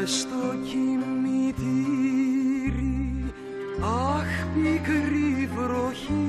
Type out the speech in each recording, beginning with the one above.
Μες στο κημητήρι αχ πικρή βροχή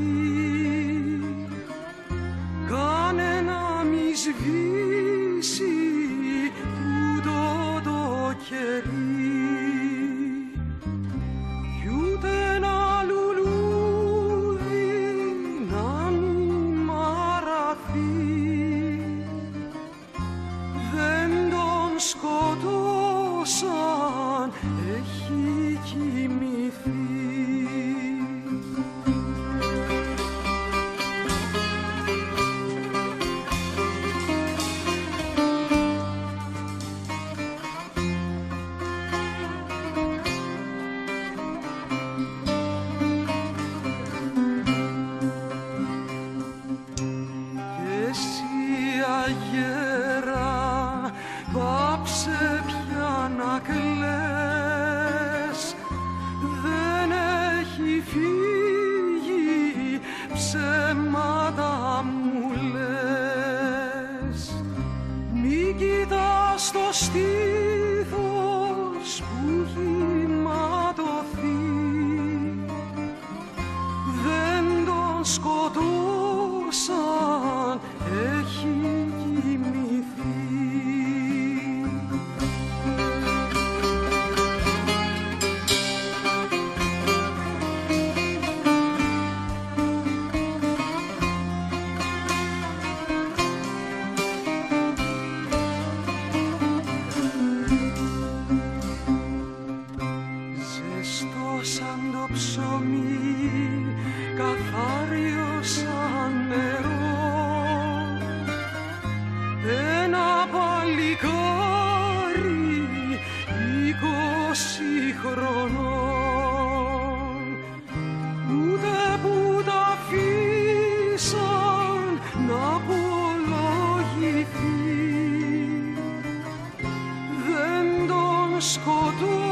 εσύ αγέρα πάψε πια να κλαις. Δεν έχει φύγει ψέματα μου λες. Μη κοιτάς το στήθος που καθάριο σαν νερό. Ένα παλικάρι είκοσι χρονών. Ούτε που τα αφήσαν να απολογηθεί. Δεν τον σκοτώσαν,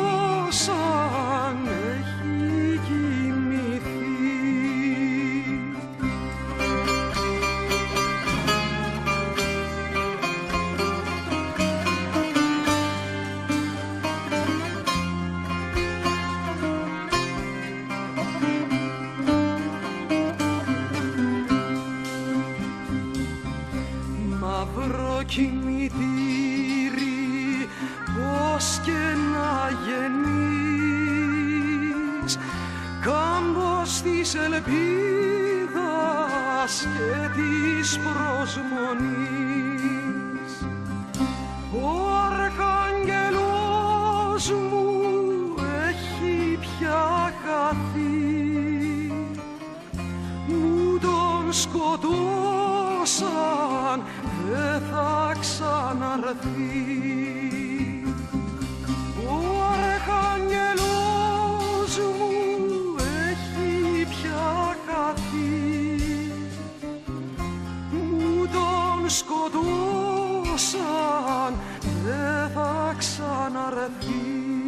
κημητήρι, πώς και να γεννείς κάμπος της ελπίδας και της προσμονής. Ξαναρθεί. Ο αρχάγγελος μου έχει πια χαθεί. Μου τον σκοτώσαν δεν θα ξαναρθεί